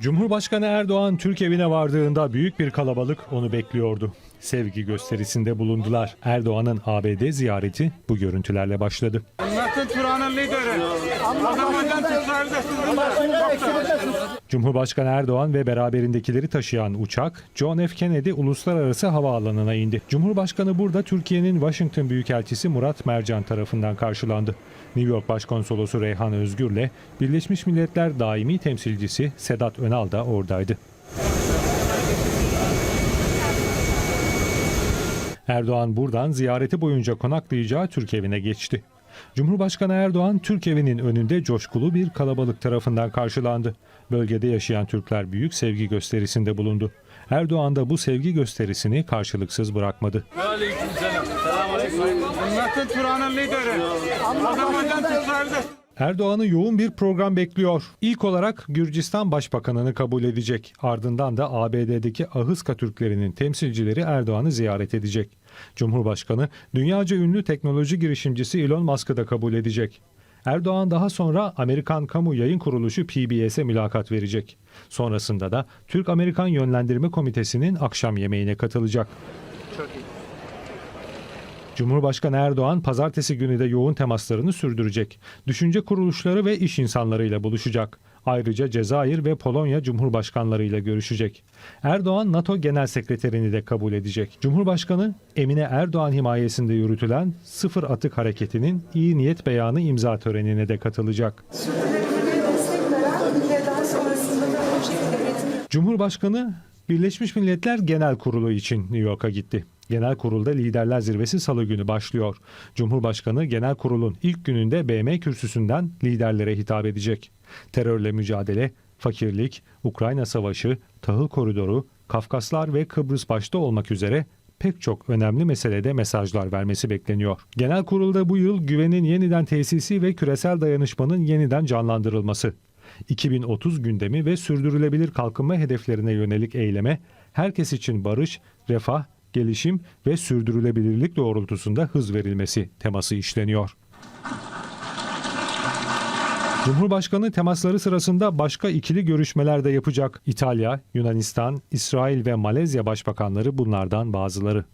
Cumhurbaşkanı Erdoğan Türk evine vardığında büyük bir kalabalık onu bekliyordu. Sevgi gösterisinde bulundular. Erdoğan'ın ABD ziyareti bu görüntülerle başladı. Cumhurbaşkanı Erdoğan ve beraberindekileri taşıyan uçak John F. Kennedy Uluslararası Havaalanı'na indi. Cumhurbaşkanı burada Türkiye'nin Washington Büyükelçisi Murat Mercan tarafından karşılandı. New York Başkonsolosu Reyhan Özgür'le Birleşmiş Milletler Daimi Temsilcisi Sedat Önal da oradaydı. Erdoğan buradan ziyareti boyunca konaklayacağı Türk evine geçti. Cumhurbaşkanı Erdoğan Türk evinin önünde coşkulu bir kalabalık tarafından karşılandı. Bölgede yaşayan Türkler büyük sevgi gösterisinde bulundu. Erdoğan da bu sevgi gösterisini karşılıksız bırakmadı. Metin Turan'ın lideri. Azerbaycan Erdoğan'ı yoğun bir program bekliyor. İlk olarak Gürcistan Başbakanını kabul edecek. Ardından da ABD'deki Ahıska Türklerinin temsilcileri Erdoğan'ı ziyaret edecek. Cumhurbaşkanı dünyaca ünlü teknoloji girişimcisi Elon Musk'ı da kabul edecek. Erdoğan daha sonra Amerikan Kamu Yayın Kuruluşu PBS'e mülakat verecek. Sonrasında da Türk-Amerikan Yönlendirme Komitesi'nin akşam yemeğine katılacak. Cumhurbaşkanı Erdoğan pazartesi günü de yoğun temaslarını sürdürecek. Düşünce kuruluşları ve iş insanlarıyla buluşacak. Ayrıca Cezayir ve Polonya Cumhurbaşkanlarıyla görüşecek. Erdoğan NATO Genel Sekreterini de kabul edecek. Cumhurbaşkanı Emine Erdoğan himayesinde yürütülen Sıfır Atık Hareketi'nin iyi niyet beyanı imza törenine de katılacak. Cumhurbaşkanı Birleşmiş Milletler Genel Kurulu için New York'a gitti. Genel kurulda liderler zirvesi salı günü başlıyor. Cumhurbaşkanı genel kurulun ilk gününde BM kürsüsünden liderlere hitap edecek. Terörle mücadele, fakirlik, Ukrayna savaşı, tahıl koridoru, Kafkaslar ve Kıbrıs başta olmak üzere pek çok önemli meselede mesajlar vermesi bekleniyor. Genel kurulda bu yıl güvenin yeniden tesisi ve küresel dayanışmanın yeniden canlandırılması. 2030 gündemi ve sürdürülebilir kalkınma hedeflerine yönelik eyleme herkes için barış, refah, gelişim ve sürdürülebilirlik doğrultusunda hız verilmesi teması işleniyor. Cumhurbaşkanı temasları sırasında başka ikili görüşmeler de yapacak. İtalya, Yunanistan, İsrail ve Malezya başbakanları bunlardan bazıları.